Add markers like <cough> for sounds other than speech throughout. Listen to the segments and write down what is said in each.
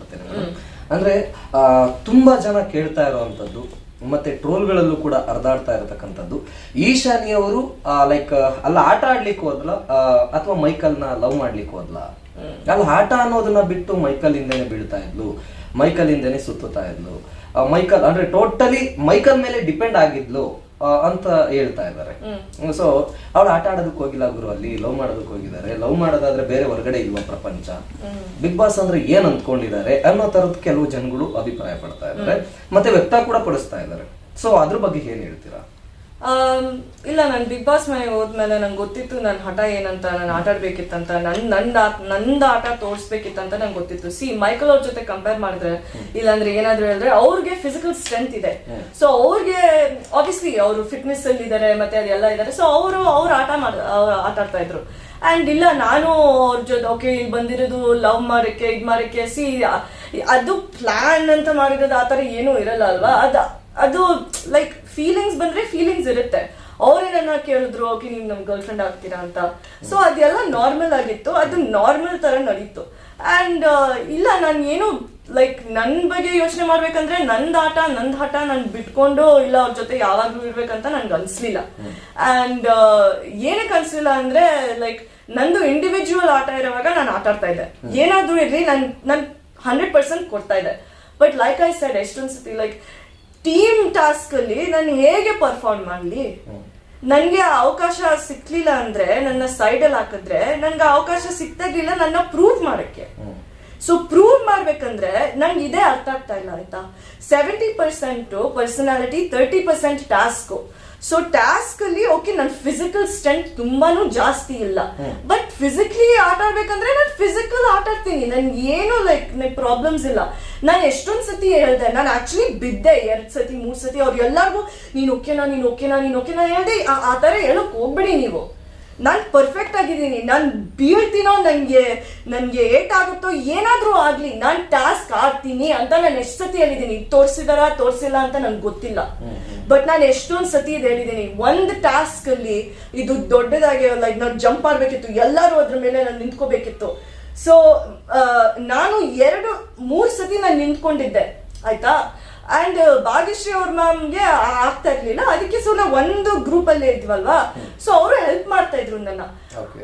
Madam ಅಂದ್ರೆ ತುಂಬಾ ಜನ ಕೇಳ್ತಾ ಇರುವಂತದ್ದು ಮತ್ತೆ ಟ್ರೋಲ್ಗಳಲ್ಲೂ ಕೂಡ ಹರಿದಾಡ್ತಾ ಇರತಕ್ಕಂಥದ್ದು. ಈಶಾನಿಯವರು ಲೈಕ್ ಅಲ್ಲ ಆಟ ಆಡ್ಲಿಕ್ಕೆ ಹೋದ್ಲ ಅಥವಾ ಮೈಕಲ್ನ ಲವ್ ಮಾಡ್ಲಿಕ್ಕೆ ಹೋದ್ಲ? ಅಲ್ಲ ಆಟ ಅನ್ನೋದನ್ನ ಬಿಟ್ಟು ಮೈಕಲ್ ಹಿಂದೆನೆ ಬೀಳ್ತಾ ಇದ್ಲು ಮೈಕಲ್ ಹಿಂದೆನೆ ಸುತ್ತುತ್ತಾ ಇದ್ಲು. ಮೈಕಲ್ ಅಂದ್ರೆ ಟೋಟಲಿ ಮೈಕಲ್ ಮೇಲೆ ಡಿಪೆಂಡ್ ಆಗಿದ್ಲು. ಅಂತ ಹೇಳ್ತಾ ಇದ್ದಾರೆ. ಸೊ ಅವ್ಳು ಆಟ ಆಡೋದಕ್ಕೆ ಹೋಗಿಲ್ಲ ಗುರು ಅಲ್ಲಿ ಲವ್ ಮಾಡೋದಕ್ಕೆ ಹೋಗಿದ್ದಾರೆ. ಲವ್ ಮಾಡೋದಾದ್ರೆ ಬೇರೆ ಹೊರಗಡೆ ಇಲ್ವಾ ಪ್ರಪಂಚ? ಬಿಗ್ ಬಾಸ್ ಅಂದ್ರೆ ಏನ್ ಅಂದ್ಕೊಂಡಿದ್ದಾರೆ ಅನ್ನೋ ತರದ ಕೆಲವು ಜನಗಳು ಅಭಿಪ್ರಾಯ ಪಡ್ತಾ ಇದ್ದಾರೆ. ಮತ್ತೆ ವ್ಯಕ್ತ ಕೂಡ ಪಡಿಸ್ತಾ ಇದ್ದಾರೆ. ಸೊ ಅದ್ರ ಬಗ್ಗೆ ಏನ್ ಹೇಳ್ತೀರಾ? ಇಲ್ಲ ನಾನು ಬಿಗ್ ಬಾಸ್ ಮನೆಗೆ ಹೋದ್ಮೇಲೆ ನಂಗೆ ಗೊತ್ತಿತ್ತು ನನ್ನ ಹಠ ಏನಂತ ನಾನು ಆಟ ಆಡ್ಬೇಕಿತ್ತಂತ ನನ್ ನನ್ನ ನಂದ್ ಆಟ ತೋರಿಸ್ಬೇಕಿತ್ತಂತ ನಂಗೆ ಗೊತ್ತಿತ್ತು. ಸಿ ಮೈಕಲ್ ಅವ್ರ ಜೊತೆ ಕಂಪೇರ್ ಮಾಡಿದ್ರೆ ಇಲ್ಲಾಂದ್ರೆ ಏನಾದ್ರು ಹೇಳಿದ್ರೆ ಅವ್ರಿಗೆ ಫಿಸಿಕಲ್ ಸ್ಟ್ರೆಂತ್ ಇದೆ. ಸೊ ಅವ್ರಿಗೆ ಆಬ್ವಿಯಸ್ಲಿ ಅವರು ಫಿಟ್ನೆಸ್ ಅಲ್ಲಿ ಇದಾರೆ, ಮತ್ತೆ ಅದೆಲ್ಲ ಇದಾರೆ. ಸೊ ಅವರು, ಅವ್ರು ಆಟ ಮಾಡ, ಅವ್ರು ಆಟ ಆಡ್ತಾ ಇದ್ರು. ಅಂಡ್ ಇಲ್ಲ, ನಾನು ಅವ್ರ ಜೊತೆ ಓಕೆ ಇಲ್ಲಿ ಬಂದಿರೋದು ಲವ್ ಮಾಡಕ್ಕೆ ಇದು ಮಾಡಕ್ಕೆ ಸಿ ಅದು ಪ್ಲಾನ್ ಅಂತ ಮಾಡಿರೋದು ಆ ಥರ ಏನೂ ಇರಲ್ಲ ಅಲ್ವಾ? ಅದು ಅದು ಲೈಕ್ ಫೀಲಿಂಗ್ಸ್ ಬಂದ್ರೆ ಫೀಲಿಂಗ್ಸ್ ಇರುತ್ತೆ. ಅವರೇ ನನ್ನ ಕೇಳಿದ್ರು ಓಕೆ ನೀವು ನಮ್ಮ ಗರ್ಲ್ ಫ್ರೆಂಡ್ ಆಗ್ತೀರಾ? ಅಂತ. ಸೊ ಅದೆಲ್ಲ ನಾರ್ಮಲ್ ಆಗಿತ್ತು. ಅದು ನಾರ್ಮಲ್ ತರ ನಡೀತು. ಅಂಡ್ ಇಲ್ಲ ನಾನು ಏನು ಲೈಕ್ ನನ್ನ ಬಗ್ಗೆ ಯೋಚನೆ ಮಾಡ್ಬೇಕಂದ್ರೆ ನಂದು ಆಟ ನಂದು ಆಟ ನಾನು ಬಿಟ್ಕೊಂಡು ಇಲ್ಲ ಅವ್ರ ಜೊತೆ ಯಾವಾಗಲೂ ಇರ್ಬೇಕಂತ ನನ್ಗೆ ಅನಿಸ್ಲಿಲ್ಲ. ಆ್ಯಂಡ್ ಏನಕ್ಕೆ ಅನಿಸ್ಲಿಲ್ಲ ಅಂದರೆ ಲೈಕ್ ನಂದು ಇಂಡಿವಿಜುವಲ್ ಆಟ ಇರುವಾಗ ನಾನು ಆಟ ಆಡ್ತಾ ಇದ್ದೆ ಏನಾದರೂ ಇರ್ಲಿ ನನ್ ನನ್ ಹಂಡ್ರೆಡ್ ಪರ್ಸೆಂಟ್ ಕೊಡ್ತಾ ಇದ್ದೆ. ಬಟ್ ಲೈಕ್ ಐ ಸೈಡ್ ಎಷ್ಟೊಂದು ಸತಿ ಲೈಕ್ ಟೀಮ್ ಟಾಸ್ಕಲ್ಲಿ ನಾನು ಹೇಗೆ ಪರ್ಫಾರ್ಮ್ ಮಾಡ್ಲಿ? ನನ್ಗೆ ಆ ಅವಕಾಶ ಸಿಕ್ಲಿಲ್ಲ ಅಂದ್ರೆ ನನ್ನ ಸೈಡ್ ಅಲ್ಲಿ ಹಾಕಿದ್ರೆ ನನ್ಗೆ ಅವಕಾಶ ಸಿಕ್ತಾಗಿಲ್ಲ ನನ್ನ ಪ್ರೂವ್ ಮಾಡಕ್ಕೆ. ಸೊ ಪ್ರೂವ್ ಮಾಡ್ಬೇಕಂದ್ರೆ ನಂಗೆ ಇದೇ ಅರ್ಥ ಆಗ್ತಾ ಇಲ್ಲ ಆಯ್ತಾ? Seventy percent personality thirty percent task so task ಅಲ್ಲಿ ಓಕೆ ನನ್ನ ಫಿಸಿಕಲ್ ಸ್ಟ್ರೆಂತ್ ತುಂಬಾನು ಜಾಸ್ತಿ ಇಲ್ಲ. ಬಟ್ ಫಿಸಿಕಲಿ ಆಟ ಆಡ್ಬೇಕಂದ್ರೆ ನಾನು ಫಿಸಿಕಲ್ ಆಟ ಆಡ್ತೀನಿ. ನನ್ಗೆ ಏನು ಲೈಕ್ ನನಗೆ ಪ್ರಾಬ್ಲಮ್ಸ್ ಇಲ್ಲ. ನಾನು ಎಷ್ಟೊಂದ್ ಸತಿ ಹೇಳ್ದೆ ನಾನು ಆಕ್ಚುಲಿ ಬಿದ್ದೆ ಎರಡ್ ಸತಿ ಮೂರ್ ಸತಿ. ಅವ್ರು ಎಲ್ಲರಿಗೂ ನೀನ್ ಓಕೆನಾ ನೀನ್ ಓಕೆನಾ ನೀನ್ ಓಕೆನಾ ಹೇಳ್ದೆ ಆ- ಆ ತರ ಹೇಳಕ್ ಹೋಗ್ಬೇಡಿ ನೀವು. ನಾನು ಪರ್ಫೆಕ್ಟ್ ಆಗಿದ್ದೀನಿ. ನಾನು ಬೀಳ್ತೀನೋ ನನಗೆ ನನಗೆ ಏಟ್ ಆಗುತ್ತೋ ಏನಾದರೂ ಆಗಲಿ ನಾನು ಟಾಸ್ಕ್ ಆಗ್ತೀನಿ ಅಂತ ನಾನು ಎಷ್ಟು ಸತಿ ಹೇಳಿದ್ದೀನಿ. ತೋರಿಸಿದಾರ ತೋರಿಸಿಲ್ಲ ಅಂತ ನನಗೆ ಗೊತ್ತಿಲ್ಲ. ಬಟ್ ನಾನು ಎಷ್ಟೊಂದು ಸತಿ ಇದು ಹೇಳಿದ್ದೀನಿ. ಒಂದು ಟಾಸ್ಕ್ ಅಲ್ಲಿ ಇದು ದೊಡ್ಡದಾಗಿ ಲೈಕ್ ನಾವು ಜಂಪ್ ಮಾಡಬೇಕಿತ್ತು. ಎಲ್ಲರೂ ಅದ್ರ ಮೇಲೆ ನಾನು ನಿಂತ್ಕೋಬೇಕಿತ್ತು. ಸೊ ನಾನು ಎರಡು ಮೂರು ಸತಿ ನಾನು ನಿಂತ್ಕೊಂಡಿದ್ದೆ. ಆಯ್ತಾ? ಅಂಡ್ ಭಾಗ್ಯಶ್ರೀ ಅವ್ರ ಮ್ಯಾಮ್ಗೆ ಆಗ್ತಾ ಇರ್ಲಿಲ್ಲ. ಅದಕ್ಕೆ ಸೊ ನಾವು ಒಂದು ಗ್ರೂಪ್ ಅಲ್ಲೇ ಇದ್ವಲ್ವಾ? ಸೊ ಅವರು ಹೆಲ್ಪ್ ಮಾಡ್ತಾ ಇದ್ರು ನನ್ನ.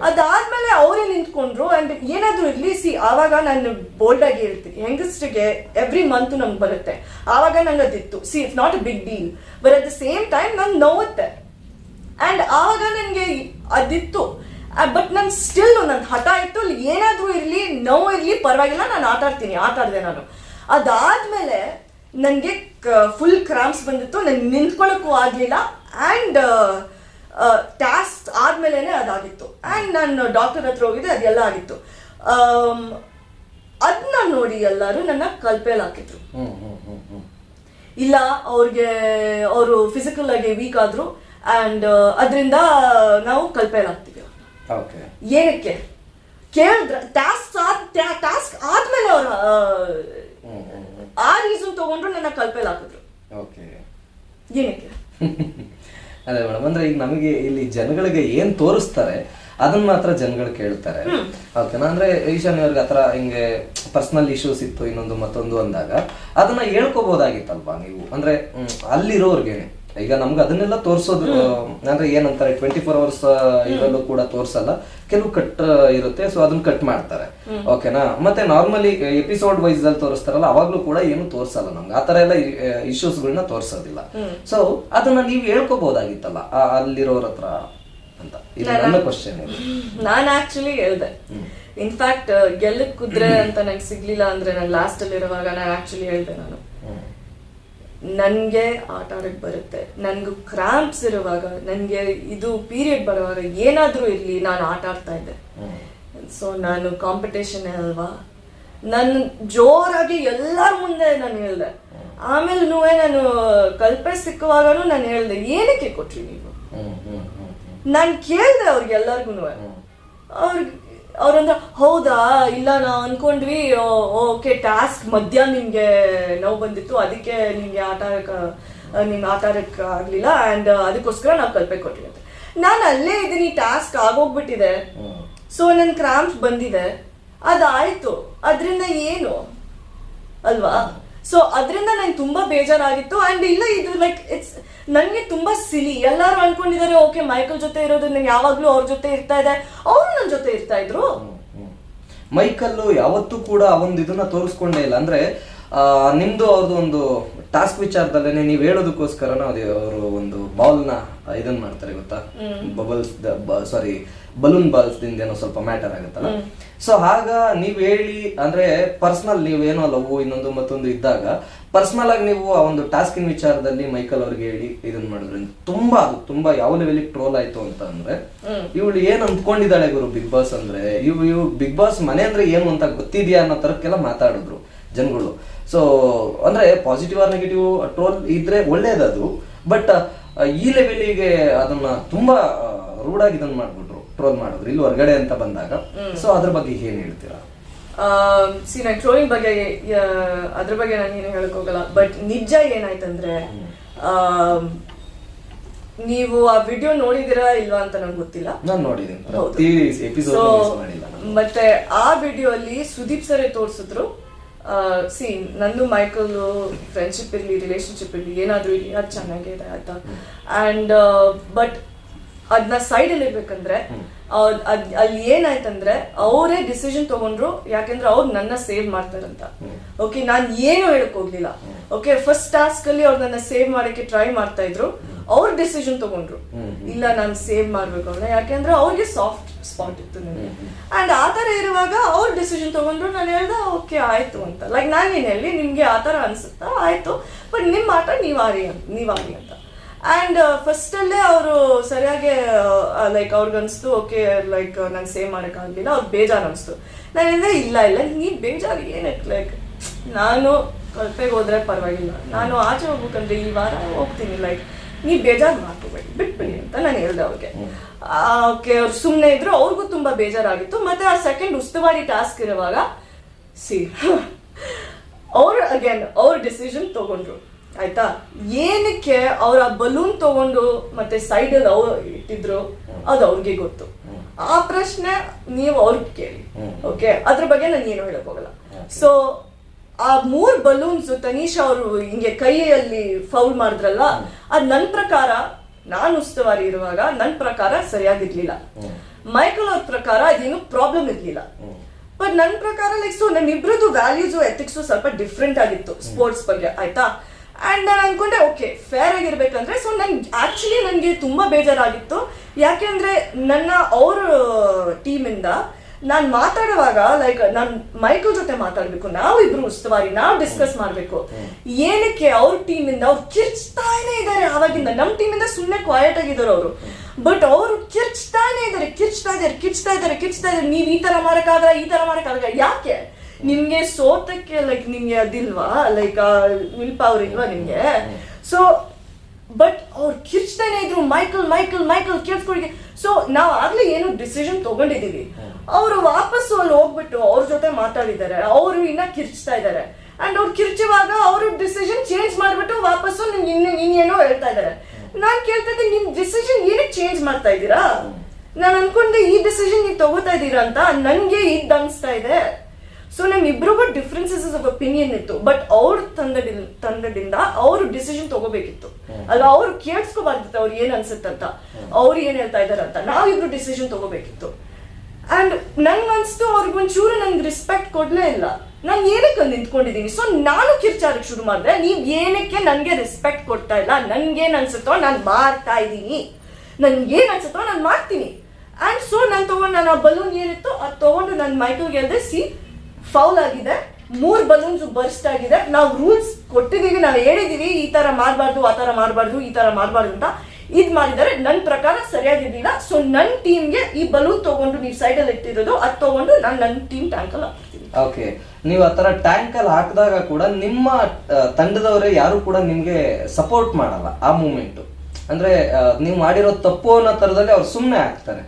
ಅದಾದ್ಮೇಲೆ ಅವರೇ ನಿಂತ್ಕೊಂಡ್ರು. ಅಂಡ್ ಏನಾದ್ರು ಇರ್ಲಿ ಸಿ ಆವಾಗ ನಾನು ಬೋಲ್ಡ್ ಆಗಿ ಹೇಳ್ತೀನಿ. ಹೆಂಗಸ್ರಿಗೆ ಎವ್ರಿ ಮಂತ್ ನಂಗೆ ಬರುತ್ತೆ. ಆವಾಗ ನಂಗೆ ಅದಿತ್ತು see it's not a big deal but at the same time ನಾನು ನೋವುತ್ತೆ ಅಂಡ್ ಆವಾಗ ನನಗೆ ಅದಿತ್ತು. ಬಟ್ ನನ್ ಸ್ಟಿಲ್ ನನ್ನ ಹಠ ಇತ್ತು. ಅಲ್ಲಿ ಏನಾದ್ರೂ ಇರ್ಲಿ ನೋವು ಇರ್ಲಿ ಪರವಾಗಿಲ್ಲ. ನಾನು ಆಟಾಡ್ತೀನಿ. ಆಡ್ತೀನಿ ಆಟ ಆಡಿದೆ ನಾನು. ಅದಾದ್ಮೇಲೆ ನನಗೆ ಫುಲ್ ಕ್ರಾಂಪ್ಸ್ ಬಂದಿತ್ತು. ನನಗೆ ನಿಂತ್ಕೊಳ್ಳೋಕ್ಕೂ ಆಗಲಿಲ್ಲ. ಆ್ಯಂಡ್ ಟಾಸ್ಕ್ ಆದಮೇಲೆ ಅದಾಗಿತ್ತು. ಆ್ಯಂಡ್ ನಾನು ಡಾಕ್ಟರ್ ಹತ್ರ ಹೋಗಿದ್ದೆ ಅದೆಲ್ಲ ಆಗಿತ್ತು. ಅದನ್ನ ನೋಡಿ ಎಲ್ಲರೂ ನನ್ನ ಕಲ್ಪೇಲಿ ಹಾಕಿದ್ರು. ಇಲ್ಲ ಅವ್ರಿಗೆ ಅವರು ಫಿಸಿಕಲ್ ಆಗಿ ವೀಕ್ ಆದ್ರು. ಆ್ಯಂಡ್ ಅದರಿಂದ ನಾವು ಕಲ್ಪೇಲಿ ಹಾಕ್ತೀವಿ ಏನಕ್ಕೆ? ಕೇಳಿದ್ರೆ ಟಾಸ್ಕ್ ಟಾಸ್ಕ್ ಆದ್ಮೇಲೆ ಅವ್ರು ಆ ರೀಸನ್ ತಗೊಂಡ್ರು ನನ್ನ ಕಲ್ಪೆಲ್ ಹಾಕಿದ್ರು. ಓಕೆ. ಏನಕ್ಕೆ? <laughs> ಅದೇ ಮೇಡಮ್ ಅಂದ್ರೆ ಈಗ ನಮಗೆ ಇಲ್ಲಿ ಜನಗಳಿಗೆ ಏನ್ ತೋರಿಸ್ತಾರೆ ಅದನ್ನ ಮಾತ್ರ ಜನಗಳು ಕೇಳ್ತಾರೆ. ಓಕೆನಾ ಅಂದ್ರೆ ಅವ್ರಿಗೆ ಆತರ ಹಿಂಗೆ ಪರ್ಸನಲ್ ಇಶ್ಯೂಸ್ ಇತ್ತು ಇನ್ನೊಂದು ಮತ್ತೊಂದು ಅಂದಾಗ ಅದನ್ನ ಹೇಳ್ಕೋಬಹುದಾಗಿತ್ತಲ್ವಾ ನೀವು? ಅಂದ್ರೆ ಹ್ಮ್, ಅಲ್ಲಿರೋರ್ಗೆ ಈಗ ನಮ್ಗೆ ಅದನ್ನೆಲ್ಲ ತೋರಿಸೋದು ಅಂದ್ರೆ ಏನಂತಾರೆ ಟ್ವೆಂಟಿ ಫೋರ್ ಅವರ್ಸ್ ಇದರಲ್ಲೂ ಕೂಡ ತೋರ್ಸಲ್ಲ. ಕೆಲವು ಕಟ್ ಇರುತ್ತೆ ಸೊ ಅದನ್ನ ಕಟ್ ಮಾಡ್ತಾರೆ. ಓಕೆನಾ ಮತ್ತೆ ನಾರ್ಮಲಿ ಎಪಿಸೋಡ್ ವೈಸ್ ಅಲ್ಲಿ ತೋರಿಸ್ತಾರಲ್ಲ ಅವಾಗ್ಲೂ ಕೂಡ ಏನು ತೋರಿಸಲ್ಲ ನಮ್ಗೆ. ಆತರ ಎಲ್ಲ ಇಶ್ಯೂಸ್ಗಳನ್ನ ತೋರಿಸೋದಿಲ್ಲ. ಸೊ ಅದನ್ನ ನೀವು ಹೇಳ್ಕೋಬಹುದಾಗಿತ್ತಲ್ಲ ಅಲ್ಲಿರೋರ ಹತ್ರ ಅಂತ. ಇದು ನನ್ನ ಕ್ವಶನ್ ಇದು. <laughs> ನಾನು ಆಕ್ಚುಲಿ ಹೇಳ್ದೆ. ಇನ್ಫ್ಯಾಕ್ಟ್ ಗೆಲ್ಲಕ್ ಕುದ್ರೆ ಅಂತ ನಂಗೆ ಸಿಗ್ಲಿಲ್ಲ ಅಂದ್ರೆ ನಾನು ಲಾಸ್ಟ್ ಅಲ್ಲಿ ಇರುವಾಗ ನಾನು ಆಕ್ಚುಲಿ ಹೇಳ್ದೆ ನಾನು. ನನ್ಗೆ ಆಟ ಆಡೋಕ್ಕೆ ಬರುತ್ತೆ. ನನಗೆ ಕ್ರಾಂಪ್ಸ್ ಇರುವಾಗ ನನಗೆ ಇದು ಪೀರಿಯಡ್ ಬರುವಾಗ ಏನಾದರೂ ಇರಲಿ ನಾನು ಆಟ ಆಡ್ತಾ ಇದ್ದೆ. ಸೊ ನಾನು ಕಾಂಪಿಟೇಷನ್ ಅಲ್ವಾ? ನಾನು ಜೋರಾಗಿ ಎಲ್ಲರ ಮುಂದೆ ನಾನು ಹೇಳ್ದೆ. ಆಮೇಲೆ ನಾನು ಕಲ್ಪೆ ಸಿಕ್ಕುವಾಗನೂ ನಾನು ಹೇಳ್ದೆ ಏನಕ್ಕೆ ಕೊಟ್ರಿ ನೀವು. ನಾನು ಕೇಳಿದೆ ಅವ್ರಿಗೆ ಎಲ್ಲರಿಗೂ ಅವ್ರಿಗೆ ಅವ್ರಂದ್ರ ಹೌದಾ ಇಲ್ಲ ನಾ ಅನ್ಕೊಂಡ್ವಿ ಓಕೆ ಟಾಸ್ಕ್ ಮಧ್ಯಾಹ್ನ ನಿಮ್ಗೆ ನೋವು ಬಂದಿತ್ತು ಅದಕ್ಕೆ ನಿಮ್ಗೆ ಆಟ ನಿಮ್ಗೆ ಆಟ ಆಡಕ್ ಆಗ್ಲಿಲ್ಲ ಅಂಡ್ ಅದಕ್ಕೋಸ್ಕರ ನಾವು ಕಲ್ಪೆ ಕೊಟ್ವಿ ನಾನು ಅಲ್ಲೇ ಇದ್ದೀನಿ ಟಾಸ್ಕ್ ಆಗೋಗ್ಬಿಟ್ಟಿದೆ. ಸೊ ನನ್ನ ಕ್ರಾಂಪ್ಸ್ ಬಂದಿದೆ. ಅದಾಯ್ತು. ಅದರಿಂದ ಏನು? ಅಲ್ವಾ? ಸೊ ಅದರಿಂದ ನಂಗೆ ತುಂಬಾ ಬೇಜಾರಾಗಿತ್ತು ಅಂಡ್ ಇಲ್ಲ ಇದು ಲೈಕ್ ಇಟ್ಸ್ ನನಗೆ ತುಂಬಾ ಸಿಲಿ ಎಲ್ಲರೂ ಅನ್ಕೊಂಡಿದ್ದಾರೆ ಓಕೆ ಮೈಕಲ್ ಜೊತೆ ಇರೋದು ನಂಗೆ ಯಾವಾಗ್ಲೂ ಅವ್ರ ಜೊತೆ ಇರ್ತಾ ಇದೆ. ಅವರು ನನ್ನ ಜೊತೆ ಇರ್ತಾ ಇದ್ರು. ಮೈಕಲ್ಲು ಯಾವತ್ತೂ ಕೂಡ ಒಂದು ಇದನ್ನ ತೋರಿಸ್ಕೊಂಡೇ ಇಲ್ಲ. ಅಂದ್ರೆ ಆ, ನಿಮ್ದು ಅವ್ರದ್ದು ಒಂದು ಟಾಸ್ಕ್ ವಿಚಾರದಲ್ಲೇನೆ ನೀವು ಹೇಳೋದಕ್ಕೋಸ್ಕರ ಅದೇ ಅವರು ಒಂದು ಬಾಲ್ನ ಇದನ್ ಮಾಡ್ತಾರೆ ಗೊತ್ತಾ? ಬಬಲ್ಸ್ ಸಾರಿ ಬಲೂನ್ ಬಾಲ್ಸ್ ದಿಂದ ಏನೋ ಸ್ವಲ್ಪ ಮ್ಯಾಟರ್ ಆಗುತ್ತಲ್ಲ? ಸೊ ಆಗ ನೀವ್ ಹೇಳಿ ಅಂದ್ರೆ ಪರ್ಸನಲ್ ನೀವೇನೋ ಲವ್ ಇನ್ನೊಂದು ಮತ್ತೊಂದು ಇದ್ದಾಗ ಪರ್ಸನಲ್ ಆಗಿ ನೀವು ಆ ಒಂದು ಟಾಸ್ಕಿನ ವಿಚಾರದಲ್ಲಿ ಮೈಕಲ್ ಅವ್ರಿಗೆ ಹೇಳಿ ಇದನ್ ಮಾಡಿದ್ರೆ ತುಂಬಾ ಅದು ತುಂಬಾ ಯಾವ ಲೆವೆಲ್ ಟ್ರೋಲ್ ಆಯ್ತು ಅಂತ ಅಂದ್ರೆ ಇವಳು ಏನ್ ಅಂದ್ಕೊಂಡಿದ್ದಾಳೆ ಗುರು ಬಿಗ್ ಬಾಸ್ ಅಂದ್ರೆ ಇವ್ ಇವ್ ಬಿಗ್ ಬಾಸ್ ಮನೆ ಅಂದ್ರೆ ಏನು ಅಂತ ಗೊತ್ತಿದ್ಯಾ ಅನ್ನೋ ತರಕ್ಕೆಲ್ಲ ಮಾತಾಡಿದ್ರು ಜನಗಳು. ಸೊ ಅಂದ್ರೆ ಪಾಸಿಟಿವ್ ಆರ್ ನೆಗೆಟಿವ್ ಟ್ರೋಲ್ ಇದ್ರೆ ಒಳ್ಳೇದದು ಬಟ್ ಈ ಲೆವೆಲಿಗೆ ಅದನ್ನ ತುಂಬಾ ರೂಢಾಗಿ ಇದನ್ನ ಮಾಡ್ಬಿಟ್ರು ಟ್ರೋಲ್ ಮಾಡಿದ್ರು ಇಲ್ಲಿ ಹೊರಗಡೆ ಅಂತ ಬಂದಾಗ. ಸೊ ಅದ್ರ ಬಗ್ಗೆ ಏನ್ ಹೇಳ್ತೀರಾ? ಸಿ ನಾನು ಟ್ರೋಲಿಂಗ್ ಬಗ್ಗೆ ಅದ್ರ ಬಗ್ಗೆ ನಾನು ಏನು ಹೇಳಕ್ ಹೋಗಲ್ಲ ಬಟ್ ನಿಜ ಏನಾಯ್ತಂದ್ರೆ ನೀವು ಆ ವಿಡಿಯೋ ನೋಡಿದಿರಾ ಇಲ್ವಾ ಅಂತ ನಂಗೆ ಗೊತ್ತಿಲ್ಲ. ನಾನು ನೋಡಿದ್ದೀನಿ. ಮತ್ತೆ ಆ ವಿಡಿಯೋ ಅಲ್ಲಿ ಸುದೀಪ್ ಸರ್ ತೋರಿಸಿದ್ರು. ಸಿ ನಂದು ಮೈಕಲ್ ಫ್ರೆಂಡ್ಶಿಪ್ ಇರಲಿ ರಿಲೇಶನ್ಶಿಪ್ ಇರಲಿ ಏನಾದರೂ ಇರಲಿ ಅದು ಚೆನ್ನಾಗಿದೆ ಆಯ್ತಾ ಅಂಡ್ ಬಟ್ ಅದನ್ನ ಸೈಡ್ ಅಲ್ಲಿ ಇರ್ಬೇಕಂದ್ರೆ ಅದ್- ಅಲ್ಲಿ ಏನಾಯ್ತಂದ್ರೆ ಅವರೇ ಡಿಸಿಷನ್ ತಗೊಂಡ್ರು ಯಾಕಂದ್ರೆ ಅವ್ರು ನನ್ನ ಸೇವ್ ಮಾಡ್ತಾರಂತ. ಓಕೆ ನಾನು ಏನು ಹೇಳಕ್ ಹೋಗ್ಲಿಲ್ಲ. ಓಕೆ ಫಸ್ಟ್ ಟಾಸ್ಕ್ ಅಲ್ಲಿ ಅವ್ರು ನನ್ನ ಸೇವ್ ಮಾಡಕ್ಕೆ ಟ್ರೈ ಮಾಡ್ತಾ ಇದ್ರು. ಅವ್ರ ಡಿಸಿಷನ್ ತಗೊಂಡ್ರು. ಇಲ್ಲ ನಾನು ಸೇವ್ ಮಾಡ್ಬೇಕು ಅವ್ರನ್ನ ಯಾಕೆಂದ್ರೆ ಅವ್ರಿಗೆ ಸಾಫ್ಟ್ ಸ್ಪಾಟ್ ಇತ್ತು ನನಗೆ. ಅಂಡ್ ಆ ಥರ ಇರುವಾಗ ಅವ್ರ ಡಿಸಿಷನ್ ತಗೊಂಡ್ರು. ನಾನು ಹೇಳ್ದೆ ಓಕೆ ಆಯ್ತು ಅಂತ. ಲೈಕ್ ನಾನೇನು ಹೇಳಿ ನಿಮ್ಗೆ ಆ ಥರ ಅನ್ಸುತ್ತಾ? ಆಯ್ತು. ಬಟ್ ನಿಮ್ಮ ಆಟ ನೀವ್ ಆಡಿ ಅಂತ ನೀವ್ ಆಡಿ ಅಂತ. ಅಂಡ್ ಫಸ್ಟ್ ಅಲ್ಲೇ ಅವರು ಸರಿಯಾಗಿ ಲೈಕ್ ಅವ್ರಿಗನ್ಸ್ತು ಓಕೆ ಲೈಕ್ ನಂಗೆ ಸೇವ್ ಮಾಡೋಕ್ಕಾಗಲಿಲ್ಲ ಅವ್ರು ಬೇಜಾರು ಅನಿಸ್ತು. ನಾನು ಹೇಳಿದೆ ಇಲ್ಲ ಇಲ್ಲ ನೀ ಬೇಜಾರು ಏನಕ್ಕೆ? ಲೈಕ್ ನಾನು ಕಲ್ಪೆಗೆ ಹೋದ್ರೆ ಪರವಾಗಿಲ್ಲ. ನಾನು ಆಚೆ ಹೋಗ್ಬೇಕಂದ್ರೆ ಈ ವಾರ ಹೋಗ್ತೀನಿ ಲೈಕ್ ನೀ ಬೇಜಾರು ಮಾಡ್ಕೋಬೇಡಿ ಬಿಟ್ಬಿಡಿ ಅಂತ ನಾನು ಹೇಳ್ದೆ ಅವ್ರಿಗೆ. ಓಕೆ ಅವ್ರು ಸುಮ್ಮನೆ ಇದ್ರು ಅವ್ರಿಗೂ ತುಂಬಾ ಬೇಜಾರಾಗಿತ್ತು. ಮತ್ತೆ ಆ ಸೆಕೆಂಡ್ ಉಸ್ತುವಾರಿ ಟಾಸ್ಕ್ ಇರುವಾಗ ಸಿ ಅವ್ರು ಅಗೇನ್ ಅವ್ರ ಡಿಸಿಷನ್ ತಗೊಂಡ್ರು. ಆಯ್ತಾ? ಏನಕ್ಕೆ ಅವ್ರ ಬಲೂನ್ ತಗೊಂಡು ಮತ್ತೆ ಸೈಡ್ ಅಲ್ಲಿ ಅವ್ರು ಇಟ್ಟಿದ್ರು ಅದು ಅವ್ರಿಗೆ ಗೊತ್ತು. ಆ ಪ್ರಶ್ನೆ ನೀವು ಅವ್ರಿಗೆ ಕೇಳಿ. ಓಕೆ? ಅದ್ರ ಬಗ್ಗೆ ನಾನು ಏನು ಹೇಳಕ್ ಹೋಗಲ್ಲ. ಸೊ ಆ ಮೂರ್ ಬಲೂನ್ಸ್ ತನೀಶಾ ಅವರು ಹಿಂಗೆ ಕೈಯಲ್ಲಿ ಫೌಲ್ ಮಾಡಿದ್ರಲ್ಲ ಅದ್ ನನ್ ಪ್ರಕಾರ ನಾನು ಉಸ್ತುವಾರಿ ಇರುವಾಗ ನನ್ ಪ್ರಕಾರ ಸರಿಯಾಗಿರ್ಲಿಲ್ಲ. ಮೈಕಲ್ ಅವ್ರ ಪ್ರಕಾರ ಅದೇನು ಪ್ರಾಬ್ಲಮ್ ಇರ್ಲಿಲ್ಲ. ಬಟ್ ನನ್ನ ಪ್ರಕಾರ ಲೈಕ್ ಸೊ ನಮ್ಮಿಬ್ರದ್ದು ವ್ಯಾಲ್ಯೂಸ್ ಎಥಿಕ್ಸು ಸ್ವಲ್ಪ ಡಿಫ್ರೆಂಟ್ ಆಗಿತ್ತು ಸ್ಪೋರ್ಟ್ಸ್ ಬಗ್ಗೆ ಆಯ್ತಾ? ಅಂಡ್ ನಾನು ಅನ್ಕೊಂಡೆ ಓಕೆ ಫೇರ್ ಆಗಿರ್ಬೇಕಂದ್ರೆ ಸೊ ನನ್ ಆಕ್ಚುಲಿ ನನಗೆ ತುಂಬಾ ಬೇಜಾರಾಗಿತ್ತು. ಯಾಕೆಂದ್ರೆ ನನ್ನ ಅವ್ರ ಟೀಮಿಂದ ನಾನು ಮಾತಾಡುವಾಗ ಲೈಕ್ ನಾನು ಮೈಕಲ್ ಜೊತೆ ಮಾತಾಡಬೇಕು. ನಾವು ಇಬ್ರು ಉಸ್ತುವಾರಿ ನಾವು ಡಿಸ್ಕಸ್ ಮಾಡಬೇಕು. ಏನಕ್ಕೆ ಅವ್ರ ಟೀಮಿಂದ ಅವ್ರು ಕಿರ್ಚ್ತಾನೆ ಇದ್ದಾರೆ ಆವಾಗಿಂದ? ನಮ್ಮ ಟೀಮಿಂದ ಸುಮ್ಮನೆ ಕ್ವಾಯಟ್ ಆಗಿದ್ದಾರೆ ಅವರು. ಬಟ್ ಅವರು ಕಿರ್ಚ್ತಾನೆ ಇದ್ದಾರೆ ಕಿರ್ಚ್ತಾ ಇದ್ದಾರೆ ಕಿರ್ಚ್ತಾ ಇದ್ದಾರೆ ಕಿರ್ಚ್ತಾ ಇದ್ದಾರೆ ನೀವು ಈ ತರ ಮಾಡೋಕ್ಕಾಗಲ್ಲ ಈ ತರ ಮಾಡೋಕ್ಕಾಗಲ್ಲ ಯಾಕೆ? ನಿಮಗೆ ಸೋತಕ್ಕೆ ಲೈಕ್ ನಿಮಗೆ ಅದಿಲ್ವಾ? ಲೈಕ್ ವಿಲ್ ಪವರ್ ಇಲ್ವಾ ನಿಮಗೆ? ಸೊ ಬಟ್ ಅವ್ರು ಕಿರ್ಚ್ತಾನೆ ಇದ್ರು ಮೈಕಲ್ ಮೈಕಲ್ ಮೈಕಲ್ ಕೇಳಿಸ್ಕೊಳಿಗೆ. ಸೊ ನಾವು ಆಗ್ಲೇ ಏನು ಡಿಸಿಷನ್ ತಗೊಂಡಿದೀವಿ. ಅವರು ವಾಪಸ್ಸು ಅಲ್ಲಿ ಹೋಗ್ಬಿಟ್ಟು ಅವ್ರ ಜೊತೆ ಮಾತಾಡಿದ್ದಾರೆ ಅವರು ಇನ್ನ ಕಿರ್ಚ್ತಾ ಇದ್ದಾರೆ ಅಂಡ್ ಅವ್ರು ಕಿರ್ಚುವಾಗ ಅವರು ಡಿಸಿಷನ್ ಚೇಂಜ್ ಮಾಡ್ಬಿಟ್ಟು ವಾಪಸ್ಸು ಇನ್ನು ಇನ್ನೇನೋ ಹೇಳ್ತಾ ಇದ್ದಾರೆ ನಾನು ಕೇಳ್ತಾ ಇದ್ದೀನಿ ನಿಮ್ ಡಿಸಿಷನ್ ಏನಕ್ಕೆ ಚೇಂಜ್ ಮಾಡ್ತಾ ಇದ್ದೀರಾ? ನಾನು ಅನ್ಕೊಂಡೆ ಈ ಡಿಸಿಷನ್ ನೀವು ತಗೋತಾ ಇದ್ದೀರಾ ಅಂತ. ನನಗೆ ಇದ್ ಅನ್ಸ್ತಾ ಇದೆ. ಸೊ ನಮ್ ಇಬ್ರಿಗೂ ಡಿಫ್ರೆನ್ಸಸ್ ಆಫ್ ಒಪಿನಿಯನ್ ಇತ್ತು. ಬಟ್ ಅವ್ರ ತಂಡದಿಂದ ತಂಡದಿಂದ ಅವ್ರು ಡಿಸಿಷನ್ ತಗೋಬೇಕಿತ್ತು. ಅಲ್ವಾ ಅವ್ರು ಕೇಳಿಸ್ಕೋಬಾರ್ದಿತ್ತು ಅವ್ರು ಏನ್ ಅನ್ಸುತ್ತಂತ. ಅವ್ರು ಏನ್ ಹೇಳ್ತಾ ಇದಾರೆ ಅಂತ ನಾವಿಬ್ರು ಡಿಸಿಷನ್ ತಗೋಬೇಕಿತ್ತು. ಅಂಡ್ ನನ್ಗೆ ಅನ್ಸ್ತು ಅವ್ರಿಗೆ ಒಂಚೂರು ನನ್ಗೆ ರೆಸ್ಪೆಕ್ಟ್ ಕೊಡ್ಲೇ ಇಲ್ಲ. ನಾನು ಏನಕ್ಕೆ ಅಲ್ಲಿ ನಿಂತ್ಕೊಂಡಿದ್ದೀನಿ ಸೊ ನಾನು ಕಿರ್ಚಾರಕ್ಕೆ ಶುರು ಮಾಡಿದೆ. ನೀವು ಏನಕ್ಕೆ ನನಗೆ ರೆಸ್ಪೆಕ್ಟ್ ಕೊಡ್ತಾ ಇಲ್ಲ? ನನಗೇನು ಅನ್ಸುತ್ತೋ ನಾನು ಮಾಡ್ತಾ ಇದ್ದೀನಿ. ನನ್ಗೇನ್ ಅನ್ಸುತ್ತೋ ನಾನು ಮಾಡ್ತೀನಿ. ಅಂಡ್ ಸೊ ನಾನು ತೊಗೊಂಡು ನಾನು ಆ ಬಲೂನ್ ಏನಿತ್ತು ಅದು ತೊಗೊಂಡು ನನ್ನ ಮೈಕಲ್ಗೆ ಹೇಳ್ದೆ ಸಿ ಫೌಲ್ ಆಗಿದೆ. ಮೂರ್ ಬಲೂನ್ಸ್ ಬರ್ಸ್ಟ್ ಆಗಿದೆ. ನಾವು ರೂಲ್ಸ್ ಕೊಟ್ಟಿದೀವಿ ನಾವು ಹೇಳಿದೀವಿ ಈ ತರ ಮಾಡಬಾರ್ದು, ಆ ತರ ಮಾಡಬಾರ್ದು, ಈ ತರ ಮಾಡಬಾರ್ದು ಅಂತ. ಇದ್ ಮಾಡಿದ್ದಾರೆ ನನ್ನ ಪ್ರಕಾರ ಸರಿಯಾಗಿರ್ಲಿಲ್ಲ ಸೊ ನನ್ನ ಟೀಮ್ಗೆ ಈ ಬಲೂನ್ ತಗೊಂಡು ನೀವು ಸೈಡಲ್ಲಿ ಇಟ್ಟಿರೋದು, ಅದು ತಗೊಂಡು ನಾನು ನನ್ನ ಟೀಮ್ ಟ್ಯಾಂಕಲ್ಲಿ ಹಾಕ್ತೀನಿ. ಓಕೆ ನೀವು ಆ ತರ ಟ್ಯಾಂಕ್ ಅಲ್ಲಿ ಹಾಕಿದಾಗ ಕೂಡ ನಿಮ್ಮ ತಂಡದವರೇ ಯಾರು ಕೂಡ ನಿಮ್ಗೆ ಸಪೋರ್ಟ್ ಮಾಡಲ್ಲ ಆ ಮೂಮೆಂಟ್ ಅಂದ್ರೆ ನೀವು ಮಾಡಿರೋ ತಪ್ಪು ಅನ್ನೋ ತರದಲ್ಲಿ ಅವ್ರು ಸುಮ್ಮನೆ ಆಗ್ತಾರೆ.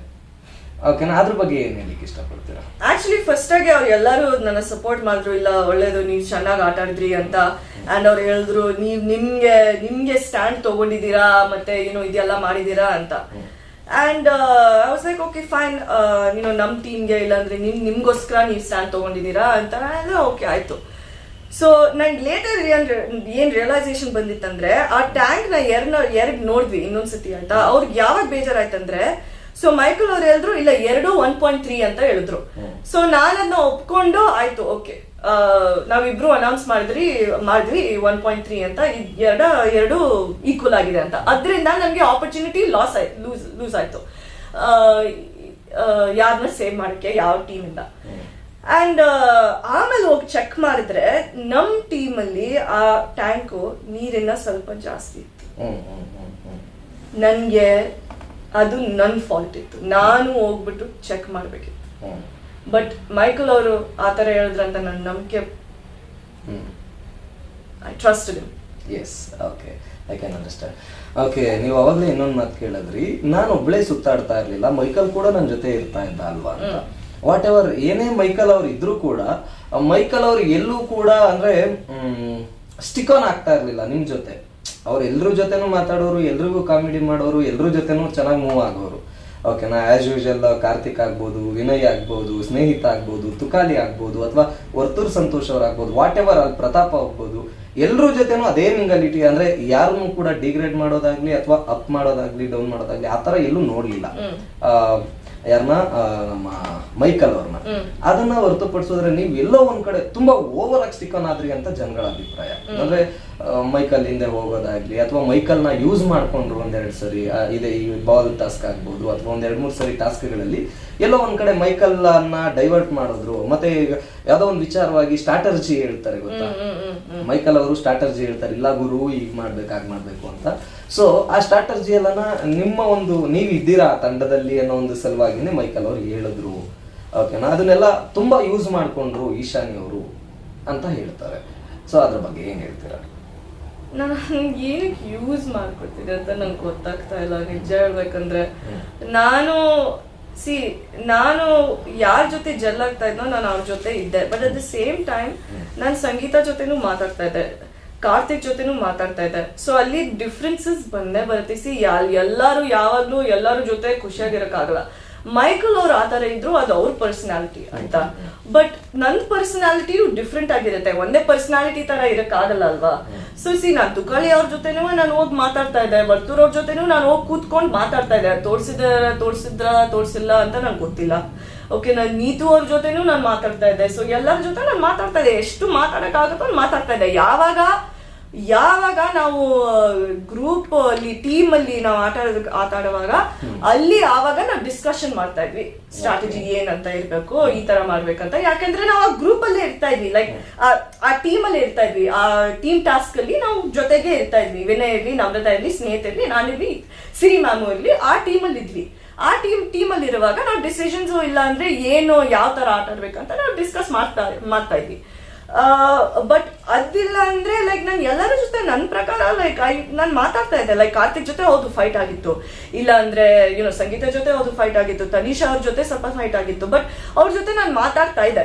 ಓಕೆನಾ ಅದ್ರ ಬಗ್ಗೆ ಏನು ಹೇಳಿಕ್ಕೆ ಇಷ್ಟಪಡ್ತೀರಾ? ಆಕ್ಚುಲಿ ಫಸ್ಟ್ ಆಗಿ ಅವ್ರು ಎಲ್ಲರೂ ನನ್ನ ಸಪೋರ್ಟ್ ಮಾಡಿದ್ರು, ಇಲ್ಲ ಒಳ್ಳೇದು, ನೀವು ಚೆನ್ನಾಗಿ ಆಟ ಆಡಿದ್ರಿ ಅಂತ. ಅಂಡ್ ಅವ್ರು ಹೇಳಿದ್ರು, ನೀವು ನಿಮಗೆ ನಿಮಗೆ ಸ್ಟ್ಯಾಂಡ್ ತಗೊಂಡಿದ್ದೀರಾ, ಮತ್ತೆ ಏನು ಇದೆಲ್ಲ ಮಾಡಿದ್ದೀರಾ ಅಂತ. And I was like okay fine ನೀನು ನಮ್ ಟೀಮ್ಗೆ ಇಲ್ಲಾಂದ್ರೆ ನಿಮ್, ನಿಮಗೋಸ್ಕರ ನೀವು ಸ್ಟ್ಯಾಂಡ್ ತೊಗೊಂಡಿದ್ದೀರಾ ಅಂತ. ಓಕೆ ಆಯ್ತು. ಸೊ ನಂಗೆ ಲೇಟರ್ ಏನ್ ರಿಯಲೈಸೇಷನ್ ಬಂದಿತ್ತಂದ್ರೆ, ಆ ಟ್ಯಾಂಕ್ನ ಎರಡ್ ಎರಡ್ ನೋಡಿದ್ವಿ ಇನ್ನೊಂದ್ಸತಿ ಅಂತ. ಅವ್ರಿಗೆ ಯಾವಾಗ ಬೇಜಾರಾಯ್ತಂದ್ರೆ ಸೊ ಮೈಕಲ್ ಅವ್ರು ಹೇಳಿದ್ರು ಇಲ್ಲ ಎರಡು ಒನ್ ಪಾಯಿಂಟ್ ತ್ರೀ ಅಂತ ಹೇಳಿದ್ರು. ಸೊ ನಾನು ಅದನ್ನ ಒಪ್ಕೊಂಡು ಆಯ್ತು ಓಕೆ ನಾವಿಬ್ರು ಅನೌನ್ಸ್ ಮಾಡಿದ್ರಿ ಮಾಡಿದ್ವಿ ಒನ್ ಪಾಯಿಂಟ್ ತ್ರೀ ಅಂತ. ಎರಡ ಎರಡು ಈಕ್ವಲ್ ಆಗಿದೆ ಅಂತ. ಅದರಿಂದ ನಮಗೆ ಆಪರ್ಚುನಿಟಿ ಲಾಸ್ ಆಯ್ತು ಲೂಸ್ ಲೂಸ್ ಆಯ್ತು. ಯಾರನ್ನ ಸೇವ್ ಮಾಡಕ್ಕೆ ಯಾವ ಟೀಮ್ ಇಂದ. ಅಂಡ್ ಆಮೇಲೆ ಹೋಗಿ ಚೆಕ್ ಮಾಡಿದ್ರೆ ನಮ್ ಟೀಮಲ್ಲಿ ಆ ಟ್ಯಾಂಕು ನೀರಿನ ಸ್ವಲ್ಪ ಜಾಸ್ತಿ ಇತ್ತು. ನನ್ಗೆ ಅದು ನನ್ನ ಫಾಲ್ಟ್ ಇತ್ತು. ನಾನು ಹೋಗ್ಬಿಟ್ಟು ಚೆಕ್ ಮಾಡಬೇಕಿತ್ತು. ಬಟ್ ಮೈಕಲ್ ಅವರು ಆ ಥರ ಹೇಳಿದ್ರಂತ ನನ್ನ ನಂಬಿಕೆ I trust yes okay I can understand okay ನೀವು ಅವಾಗಲೇ ಇನ್ನೊಂದು ಮಾತು ಕೇಳಿದ್ರಿ. ನಾನು ಒಬ್ಬಳೇ ಸುತ್ತಾಡ್ತಾ ಇರಲಿಲ್ಲ. ಮೈಕಲ್ ಕೂಡ ನನ್ನ ಜೊತೆ ಇರ್ತಾ ಇದ್ದ ಅಲ್ವಾ ಅಂತ. ವಾಟ್ ಎವರ್ ಏನೇ ಮೈಕಲ್ ಅವ್ರು ಇದ್ರು ಕೂಡ ಮೈಕಲ್ ಅವ್ರು ಎಲ್ಲೂ ಕೂಡ ಅಂದ್ರೆ ಸ್ಟಿಕ್ ಆನ್ ಆಗ್ತಾ ಇರಲಿಲ್ಲ ನಿಮ್ಮ ಜೊತೆ. ಅವ್ರು ಎಲ್ರ ಜೊತೆನೂ ಮಾತಾಡೋರು, ಎಲ್ರಿಗೂ ಕಾಮಿಡಿ ಮಾಡೋರು, ಎಲ್ರ ಜೊತೆನೂ ಚೆನ್ನಾಗಿ ಮೂವ್ ಆಗೋರು. ಓಕೆನಾ ಆಸ್ ಯೂಶಲ್ ಕಾರ್ತಿಕ್ ಆಗ್ಬೋದು, ವಿನಯ್ ಆಗ್ಬೋದು, ಸ್ನೇಹಿತ ಆಗ್ಬೋದು, ತುಕಾಲಿ ಆಗ್ಬೋದು, ಅಥವಾ ವರ್ತೂರ್ ಸಂತೋಷ್ ಅವ್ರು ವಾಟ್ ಎವರ್ ಅಲ್ಲಿ ಪ್ರತಾಪ ಆಗ್ಬೋದು. ಎಲ್ರ ಜೊತೆನೂ ಅದೇ ಮಿಂಗಾಲಿಟಿ ಅಂದ್ರೆ ಯಾರನ್ನು ಕೂಡ ಡಿಗ್ರೇಡ್ ಮಾಡೋದಾಗ್ಲಿ ಅಥವಾ ಅಪ್ ಮಾಡೋದಾಗ್ಲಿ ಡೌನ್ ಮಾಡೋದಾಗ್ಲಿ ಆ ತರ ಎಲ್ಲೂ ನೋಡ್ಲಿಲ್ಲ. ಯಾರನ್ನ ನಮ್ಮ ಮೈಕಲ್ ಅವ್ರನ್ನ. ಅದನ್ನ ಹೊರತುಪಡಿಸಿದ್ರೆ ನೀವು ಎಲ್ಲೋ ಒಂದ್ ಕಡೆ ತುಂಬಾ ಓವರ್ ಆಗಿ ಸ್ಟಿಕ್ ಆದ್ರಿ ಅಂತ ಜನಗಳ ಅಭಿಪ್ರಾಯ. ಅಂದ್ರೆ ಮೈಕಲ್ ಹಿಂದೆ ಹೋಗೋದಾಗ್ಲಿ ಅಥವಾ ಮೈಕಲ್ನ ಯೂಸ್ ಮಾಡ್ಕೊಂಡ್ರು ಒಂದೆರಡು ಸರಿ ಇದೆ ಈ ಬಾಲ್ ಟಾಸ್ಕ್ ಆಗ್ಬೋದು ಅಥವಾ ಒಂದ್ ಎರಡ್ ಮೂರ್ ಸರಿ ಟಾಸ್ಕ್ಗಳಲ್ಲಿ ಎಲ್ಲೋ ಒಂದ್ ಕಡೆ ಮೈಕಲ್ ಅನ್ನ ಡೈವರ್ಟ್ ಮಾಡಿದ್ರು. ಮತ್ತೆ ಯಾವ್ದೋ ಒಂದು ವಿಚಾರವಾಗಿ ಸ್ಟ್ರಾಟರ್ಜಿ ಹೇಳ್ತಾರೆ ಗೊತ್ತಾ? ಮೈಕಲ್ ಅವರು ಸ್ಟ್ರಾಟರ್ಜಿ ಹೇಳ್ತಾರೆ ಇಲ್ಲ ಗುರು ಈಗ ಮಾಡ್ಬೇಕು ಆಗ ಮಾಡ್ಬೇಕು ಅಂತ. ಸೊ ಆ ಸ್ಟ್ರಾಟರ್ಜಿ ಎಲ್ಲನ ನಿಮ್ಮ ಒಂದು ನೀವು ಇದ್ದೀರಾ ತಂಡದಲ್ಲಿ ಅನ್ನೋ ಒಂದು ಸಲುವಾಗಿನೇ ಮೈಕಲ್ ಅವ್ರು ಹೇಳಿದ್ರು. ಓಕೆನಾ ಅದನ್ನೆಲ್ಲ ತುಂಬಾ ಯೂಸ್ ಮಾಡ್ಕೊಂಡ್ರು ಈಶಾನಿ ಅವರು ಅಂತ ಹೇಳ್ತಾರೆ. ಸೊ ಅದ್ರ ಬಗ್ಗೆ ಏನ್ ಹೇಳ್ತೀರಾ? ನಾನು ಏನಕ್ಕೆ ಯೂಸ್ ಮಾಡ್ಕೊಡ್ತಿದ್ದೆ ಅಂತ ನಂಗೆ ಗೊತ್ತಾಗ್ತಾ ಇಲ್ಲ ನಿಜ ಹೇಳ್ಬೇಕಂದ್ರೆ. ನಾನು ಸಿ ನಾನು ಯಾರ ಜೊತೆ ಜಲ್ ಆಗ್ತಾ ಇದ್ನೋ ನಾನು ಅವ್ರ ಜೊತೆ ಇದ್ದೆ. But at the same time ನಾನು ಸಂಗೀತ ಜೊತೆನೂ ಮಾತಾಡ್ತಾ ಇದ್ದೆ. ಕಾರ್ತಿಕ್ ಜೊತೆನೂ ಮಾತಾಡ್ತಾ ಇದ್ದೆ. ಸೊ ಅಲ್ಲಿ ಡಿಫ್ರೆನ್ಸಸ್ ಬಂದೇ ಬರುತ್ತೆ. ಸಿ ಎಲ್ಲಾರು ಯಾವಾಗ್ಲೂ ಎಲ್ಲಾರು ಜೊತೆ ಖುಷಿಯಾಗಿರಕ್ಕಾಗಲ್ಲ ಮೈಕಲ್ ಅವ್ರು ಆ ಥರ ಇದ್ರು, ಅದು ಅವ್ರ ಪರ್ಸನಾಲಿಟಿ ಅಂತ. ಬಟ್ ನನ್ನ ಪರ್ಸನಾಲಿಟಿಯು ಡಿಫ್ರೆಂಟ್ ಆಗಿರುತ್ತೆ. ಒಂದೇ ಪರ್ಸನಾಲಿಟಿ ತರ ಇರಕ್ಕಾಗಲ್ಲ ಅಲ್ವಾ? ಸೊ ಸಿ ನಾನ್ ತುಕಾಳಿ ಅವ್ರ ಜೊತೆನೂ ನಾನು ಹೋಗಿ ಮಾತಾಡ್ತಾ ಇದ್ದೆ. ಬರ್ತೂರ್ ಅವ್ರ ಜೊತೆನೂ ನಾನು ಹೋಗಿ ಕೂತ್ಕೊಂಡು ಮಾತಾಡ್ತಾ ಇದ್ದೆ. ತೋರ್ಸಿದ್ರ ತೋರ್ಸಿದ್ರ, ತೋರ್ಸಿಲ್ಲ ಅಂತ ನಂಗೆ ಗೊತ್ತಿಲ್ಲ. ಓಕೆ ನಾನು ನೀತು ಅವ್ರ ಜೊತೆನೂ ನಾನು ಮಾತಾಡ್ತಾ ಇದ್ದೆ. ಸೊ ಎಲ್ಲರ ಜೊತೆ ನಾನು ಮಾತಾಡ್ತಾ ಇದ್ದೆ. ಎಷ್ಟು ಮಾತಾಡೋಕ್ಕಾಗುತ್ತೋ ಮಾತಾಡ್ತಾ ಇದ್ದೆ. ಯಾವಾಗ ಯಾವಾಗ ನಾವು ಗ್ರೂಪ್ ಅಲ್ಲಿ ಟೀಮ್ ಅಲ್ಲಿ ನಾವು ಆಟ ಆಟ ಆಡುವಾಗ ಅಲ್ಲಿ ಆವಾಗ ನಾವು ಡಿಸ್ಕಷನ್ ಮಾಡ್ತಾ ಇದ್ವಿ. ಸ್ಟ್ರಾಟಜಿ ಏನಂತ ಇರ್ಬೇಕು ಈ ತರ ಮಾಡ್ಬೇಕಂತ. ಯಾಕಂದ್ರೆ ನಾವು ಆ ಗ್ರೂಪ್ ಅಲ್ಲೇ ಇರ್ತಾ ಇದ್ವಿ. ಲೈಕ್ ಆ ಟೀಮ್ ಅಲ್ಲಿ ಇರ್ತಾ ಇದ್ವಿ. ಆ ಟೀಮ್ ಟಾಸ್ಕ್ ಅಲ್ಲಿ ನಾವು ಜೊತೆಗೆ ಇರ್ತಾ ಇದ್ವಿ. ವಿನಯ್ ಇರ್ಲಿ ನಮ್ರತಾ ಇರ್ಲಿ ಸ್ನೇಹಿತ ಇರ್ಲಿ ನಾನಿರ್ಲಿ ಸಿರಿ ಮ್ಯಾಮು ಇರ್ಲಿ ಆ ಟೀಮ್ ಅಲ್ಲಿ ಇದ್ವಿ. ಆ ಟೀಮ್ ಟೀಮ್ ಅಲ್ಲಿ ಇರುವಾಗ ನಾವು ಡಿಸಿಷನ್ಸ್ ಇಲ್ಲ ಅಂದ್ರೆ ಏನು ಯಾವ ತರ ಆಟ ಆಡ್ಬೇಕಂತ ನಾವು ಡಿಸ್ಕಸ್ ಮಾಡ್ತಾ ಮಾಡ್ತಾ ಇದ್ವಿ. ಬಟ್ ಅದಿಲ್ಲ ಅಂದ್ರೆ ಲೈಕ್ ನಾನು ಎಲ್ಲರ ಜೊತೆ ನನ್ನ ಪ್ರಕಾರ ಲೈಕ್ ಐ ನಾನು ಮಾತಾಡ್ತಾ ಇದ್ದೆ. ಲೈಕ್ ಕಾರ್ತಿಕ್ ಜೊತೆ ಹೌದು ಫೈಟ್ ಆಗಿತ್ತು. ಇಲ್ಲ ಅಂದ್ರೆ ಯುನೋ ಸಂಗೀತ ಜೊತೆ ಹೌದು ಫೈಟ್ ಆಗಿತ್ತು. ತನಿಷಾ ಅವ್ರ ಜೊತೆ ಸ್ವಲ್ಪ ಫೈಟ್ ಆಗಿತ್ತು. ಬಟ್ ಅವ್ರ ಜೊತೆ ನಾನು ಮಾತಾಡ್ತಾ ಇದ್ದೆ.